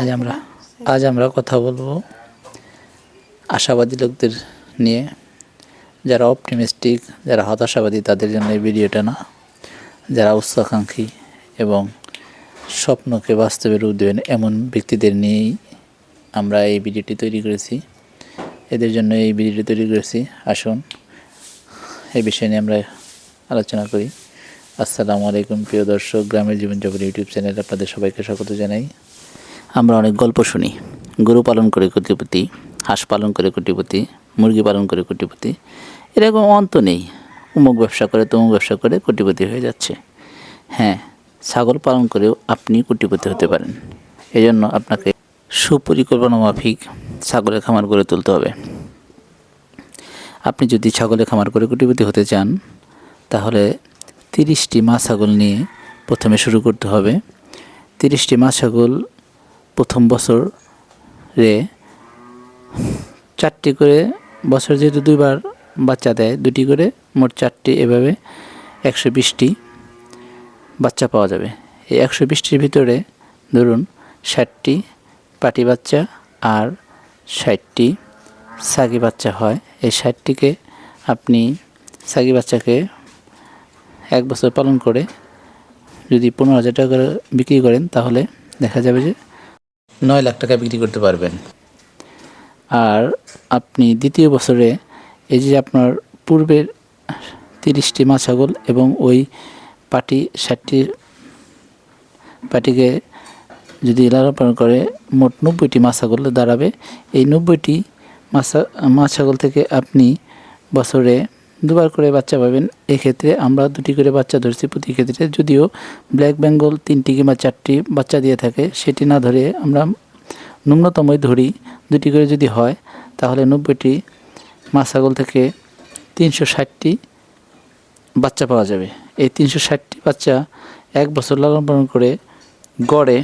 আজ আমরা আজ আমরা কথা বলব আশাবাদী লোকদের নিয়ে। যারা অপটিমিস্টিক যারা হতাশাবাদী, তাদের জন্য এই ভিডিওটা না। যারা উচ্চাকাঙ্ক্ষী এবং স্বপ্নকে বাস্তবে রূপ দেবেন এমন ব্যক্তিদের নিয়েই আমরা এই ভিডিওটি তৈরি করেছি। এদের জন্য এই ভিডিওটি তৈরি করেছি। আসুন এই বিষয় নিয়ে আমরা আলোচনা করি। আসসালামু আলাইকুম, প্রিয় দর্শক, গ্রামের জীবনযাপন ইউটিউব চ্যানেল আপনাদের সবাইকে স্বাগত জানাই। আমরা অনেক গল্প শুনি। গরু পালন করে কোটিপতি, হাঁস পালন করে কোটিপতি, মুরগি পালন করে কোটিপতি। এরকম অন্ত নেই। উমুক ব্যবসা করে, তমুক ব্যবসা করে কোটিপতি হয়ে যাচ্ছে। হ্যাঁ ছাগল পালন করেও আপনি কোটিপতি হতে পারেন। এজন্য আপনাকে সুপরিকল্পনা মাফিক ছাগলের খামার গড়ে তুলতে হবে। আপনি যদি ছাগলের খামার করে কোটিপতি হতে চান, তাহলে তিরিশটি মা ছাগল নিয়ে প্রথমে শুরু করতে হবে। তিরিশটি মা ছাগল প্রথম বছরে চারটি করে বছর যেহেতু দুইবার বাচ্চা দেয়, দুটি করে মোট চারটি, এভাবে একশো বিশটি বাচ্চা পাওয়া যাবে। এই একশো বিশটির ভিতরে ধরুন ষাটটি পাটি বাচ্চা আর ষাটটি সাগি বাচ্চা হয়। এই ষাটটিকে আপনি সাগি বাচ্চাকে এক বছর পালন করে যদি পনেরো হাজার টাকা করে বিক্রি করেন, তাহলে দেখা যাবে যে নয় লাখ টাকা বিক্রি করতে পারবেন। আর আপনি দ্বিতীয় বছরে এই যে আপনার পূর্বের তিরিশটি মা ছাগল এবং ওই পাটি ষাটটি পাটিকে যদি লালন পালন করে, মোট নব্বইটি মা ছাগল দাঁড়াবে। এই নব্বইটি মা ছাগল থেকে আপনি বছরে দুবার করে বাচ্চা পাবেন। এক্ষেত্রে আমরা দুটি করে বাচ্চা ধরছি প্রতি ক্ষেত্রে। যদিও ব্ল্যাক বেঙ্গল তিনটি কিংবা চারটি বাচ্চা দিয়ে থাকে, সেটি না ধরে আমরা ন্যূনতমই ধরি। দুটি করে যদি হয়, তাহলে নব্বইটি মা ছাগল থেকে তিনশো ষাটটি বাচ্চা পাওয়া যাবে। এই তিনশো ষাটটি বাচ্চা এক বছর লালন পালন করে গড়ে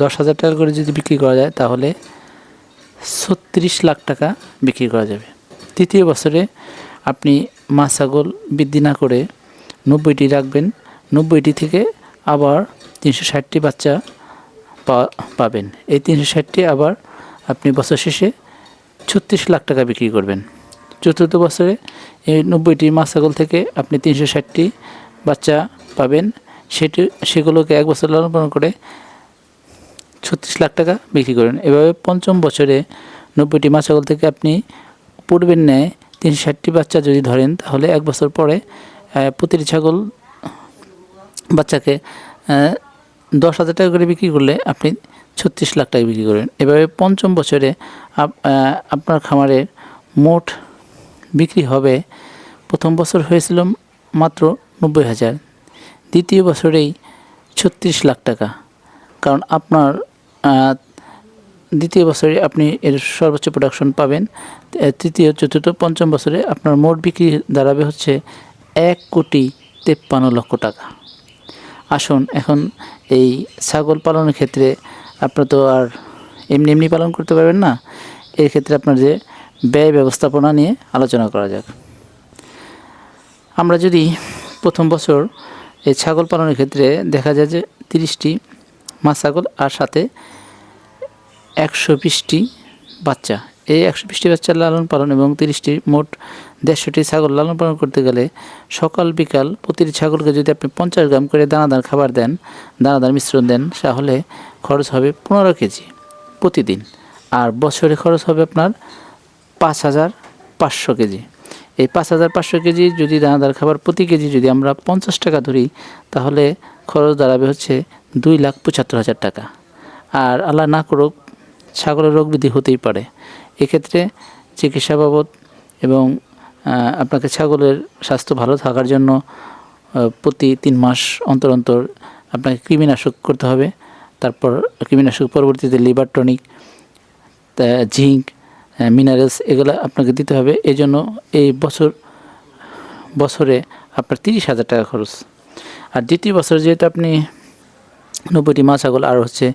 দশ হাজার টাকা করে যদি বিক্রি করা যায়, তাহলে ছত্রিশ লাখ টাকা বিক্রি করা যাবে। তৃতীয় বছরে আপনি মা ছাগল বৃদ্ধি না করে নব্বইটি রাখবেন, নব্বইটি থেকে আবার তিনশো ষাটটি বাচ্চা পাবেন। এই তিনশো ষাটটি আবার আপনি বছর শেষে ছত্রিশ লাখ টাকা বিক্রি করবেন। চতুর্থ বছরে এই নব্বইটি মা ছাগল থেকে আপনি তিনশো ষাটটি বাচ্চা পাবেন। সেটি, সেগুলোকে এক বছর লালন পালন করে ছত্রিশ লাখ টাকা বিক্রি করেন। এভাবে পঞ্চম বছরে নব্বইটি মা ছাগল থেকে আপনি পূর্বের ন্যায় তিনশো ষাটটি বাচ্চা যদি ধরেন, তাহলে এক বছর পরে প্রতিটি ছাগল বাচ্চাকে দশ হাজার টাকা করে বিক্রি করলে আপনি ছত্রিশ লাখ টাকা বিক্রি করেন। এভাবে পঞ্চম বছরে আপ- আপনার খামারের মোট বিক্রি হবে, প্রথম বছর হয়েছিল মাত্র নব্বই হাজার। দ্বিতীয় বছরেই ছত্রিশ লাখ টাকা। কারণ আপনার দ্বিতীয় বছরে আপনি এর সর্বোচ্চ প্রোডাকশন পাবেন। তৃতীয়, চতুর্থ, পঞ্চম বছরে আপনার মোট বিক্রি দাঁড়াবে হচ্ছে এক কোটি তেপ্পান্ন লক্ষ টাকা। আসুন, এখন এই ছাগল পালনের ক্ষেত্রে আপনার তো আর এমনি এমনি পালন করতে পারবেন না। এর ক্ষেত্রে আপনার যে ব্যয় ব্যবস্থাপনা নিয়ে আলোচনা করা যাক। আমরা যদি প্রথম বছর এই ছাগল পালনের ক্ষেত্রে দেখা যায় যে তিরিশটি মা ছাগল আর সাথে একশো বিশটি বাচ্চা। এই একশো বিশটি বাচ্চার লালন পালন এবং তিরিশটি মোট দেড়শোটি ছাগল লালন পালন করতে গেলে সকাল, বিকাল প্রতিটি ছাগলকে যদি আপনি পঞ্চাশ গ্রাম করে দানাদার খাবার দেন, দানাদার মিশ্রণ দেন, তাহলে খরচ হবে পনেরো কেজি প্রতিদিন। আর বছরে খরচ হবে আপনার পাঁচ হাজার পাঁচশো কেজি। এই পাঁচ হাজার পাঁচশো কেজি যদি দানাদার খাবার প্রতি কেজি যদি আমরা পঞ্চাশ টাকা ধরি, তাহলে খরচ দাঁড়াবে হচ্ছে দুই লাখ পঁচাত্তর হাজার টাকা। আর আল্লাহ না করুক ছাগলের রোগ বৃদ্ধি হতেই পারে। এক্ষেত্রে চিকিৎসা বাবদ এবং আপনাকে ছাগলের স্বাস্থ্য ভালো থাকার জন্য প্রতি তিন মাস অন্তর অন্তর আপনাকে কৃমিনাশক করতে হবে। তারপর কৃমিনাশক পরবর্তীতে লিভার টনিক জিঙ্ক মিনারেলস এগুলো আপনাকে দিতে হবে। এই জন্য এই বছর, বছরে আপনার তিরিশ হাজার টাকা খরচ। আর দ্বিতীয় বছর যেহেতু আপনি নব্বইটি মা ছাগল আর হচ্ছে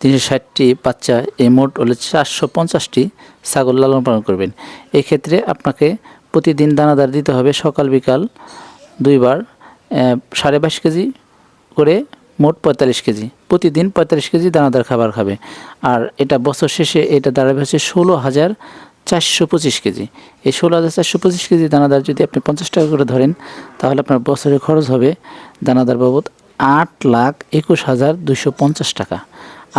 তিনশো ষাটটি বাচ্চা, এই মোট হলে চারশো পঞ্চাশটি ছাগল লালন পালন করবেন। এই ক্ষেত্রে আপনাকে প্রতিদিন দানাদার দিতে হবে সকাল, বিকাল দুইবার সাড়ে বাইশ কেজি করে মোট পঁয়তাল্লিশ কেজি। প্রতিদিন পঁয়তাল্লিশ কেজি দানাদার খাবার খাবে। আর এটা বছর শেষে এটা দাঁড়াবে হচ্ছে ষোলো হাজার চারশো পঁচিশ কেজি। এই ষোলো হাজার চারশো পঁচিশ কেজি দানাদার যদি আপনি পঞ্চাশ টাকা করে ধরেন, তাহলে আপনার বছরে খরচ হবে দানাদার বাবদ আট লাখ একুশ হাজার দুশো পঞ্চাশ টাকা।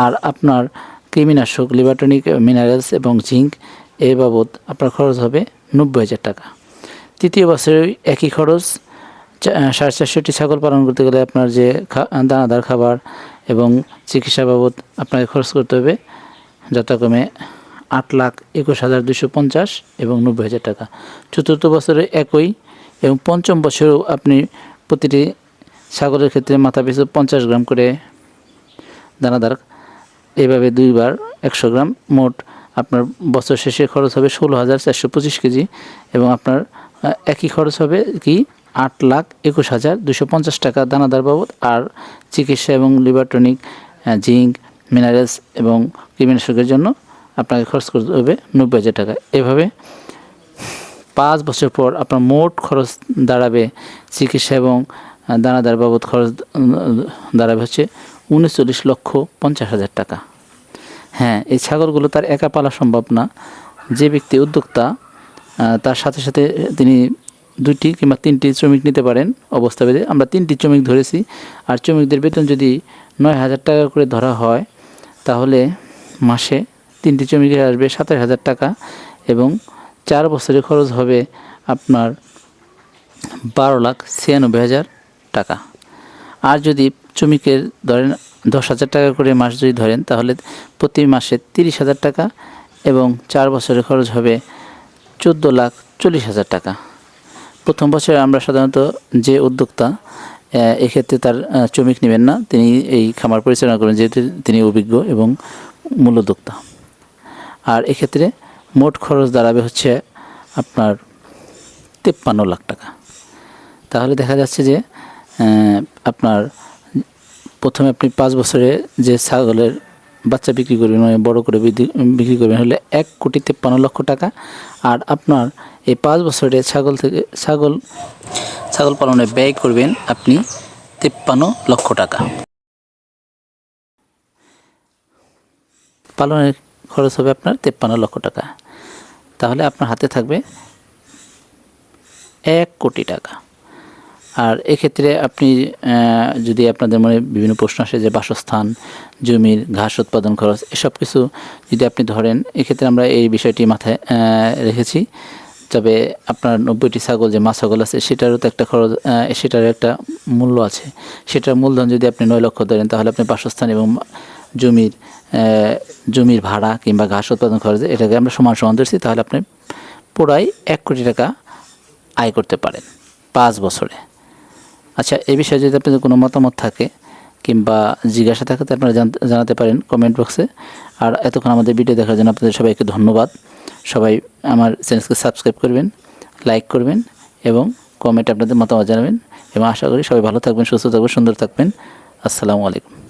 আর আপনার কৃমিনাশক লিভারটনিক মিনারেলস এবং জিঙ্ক এ বাবদ আপনার খরচ হবে নব্বই হাজার টাকা। তৃতীয় বছরে একই খরচ। সাড়ে চারশোটি ছাগল পালন করতে গেলে আপনার যে দানাদার খাবার এবং চিকিৎসা বাবদ আপনাকে খরচ করতে হবে যথাক্রমে আট লাখ একুশ হাজার দুশো পঞ্চাশ এবং নব্বই হাজার টাকা। চতুর্থ বছরে একই এবং পঞ্চম বছরেও আপনি প্রতিটি ছাগলের ক্ষেত্রে মাথা পিছু পঞ্চাশ গ্রাম করে দানাদার, এভাবে দুইবার একশো গ্রাম। মোট আপনার বছর শেষে খরচ হবে ষোলো হাজার চারশো পঁচিশ কেজি এবং আপনার একই খরচ হবে কি আট লাখ একুশ হাজার দুশো পঞ্চাশ টাকা দানাদার বাবদ। আর চিকিৎসা এবং লিভারটনিক জিঙ্ক, মিনারেলস এবং কৃমিনাশকের জন্য আপনাকে খরচ করতে হবে নব্বই হাজার টাকা। এভাবে পাঁচ বছর পর আপনার মোট খরচ দাঁড়াবে চিকিৎসা এবং দানাদার বাবদ খরচ দাঁড়াবে হচ্ছে উনচল্লিশ লক্ষ পঞ্চাশ হাজার টাকা। হ্যাঁ এই ছাগলগুলো তার একা পালা সম্ভব না। যে ব্যক্তি উদ্যোক্তা তার সাথে সাথে তিনি দুইটি কিংবা তিনটি শ্রমিক নিতে পারেন অবস্থা বেঁধে আমরা তিনটি শ্রমিক ধরেছি, আর শ্রমিকদের বেতন যদি নয় হাজার টাকা করে ধরা হয়, তাহলে মাসে তিনটি শ্রমিকের আসবে সাতাশ হাজার টাকা এবং চার বছরে খরচ হবে আপনার বারো লাখ ছিয়ানব্বই হাজার টাকা। আর যদি শ্রমিকের ধরেন দশ হাজার টাকা করে মাস যদি ধরেন, তাহলে প্রতি মাসে তিরিশ হাজার টাকা এবং চার বছরের খরচ হবে চোদ্দ লাখ চল্লিশ হাজার টাকা। প্রথম বছরে আমরা সাধারণত যে উদ্যোক্তা এক্ষেত্রে তার শ্রমিক নেবেন না, তিনি এই খামার পরিচালনা করেন যেহেতু তিনি অভিজ্ঞ এবং মূল উদ্যোক্তা আর এক্ষেত্রে মোট খরচ দাঁড়াবে হচ্ছে আপনার তেপ্পান্ন লাখ টাকা। তাহলে দেখা যাচ্ছে যে আপনার প্রথমে আপনি পাঁচ বছরে যে ছাগলের বাচ্চা বিক্রি করবেন মানে বড় করে বিক্রি- করবেন হলে এক কোটি তেপ্পান্ন লক্ষ টাকা। আর আপনার এই পাঁচ বছরে ছাগল থেকে ছাগল ছাগল পালনে ব্যয় করবেন আপনি তেপ্পান্ন লক্ষ টাকা। পালনের খরচ হবে আপনার তেপ্পান্ন লক্ষ টাকা। তাহলে আপনার হাতে থাকবে এক কোটি টাকা। আর এক্ষেত্রে আপনি যদি আপনাদের মনে বিভিন্ন প্রশ্ন আসে যে বাসস্থান, জমির ঘাস উৎপাদন খরচ, এসব কিছু যদি আপনি ধরেন, এক্ষেত্রে আমরা এই বিষয়টি মাথায় রেখেছি। তবে আপনার নব্বইটি ছাগল যে মা ছাগল আছে, সেটারও তো একটা খরচ সেটার একটা মূল্য আছে। সেটার মূলধন যদি আপনি নয় লক্ষ ধরেন, তাহলে আপনি বাসস্থান এবং জমির জমির ভাড়া কিংবা ঘাস উৎপাদন খরচ, এটাকে আমরা সমান সমান ধরছি, তাহলে আপনি পুরাই এক কোটি টাকা আয় করতে পারেন পাঁচ বছরে। আচ্ছা এ বিষয়ে যদি আপনাদের কোনো মতামত থাকে কিংবা জিজ্ঞাসা থাকে, তো আপনারা জানাতে পারেন কমেন্ট বক্সে। আর এতক্ষণ আমাদের ভিডিও দেখার জন্য আপনাদের সবাইকে ধন্যবাদ। সবাই আমার চ্যানেলকে সাবস্ক্রাইব করবেন, লাইক করবেন এবং কমেন্ট আপনাদের মতামত জানাবেন। এবং আশা করি সবাই ভালো থাকবেন, সুস্থ থাকবেন, সুন্দর থাকবেন। আসসালামু আলাইকুম।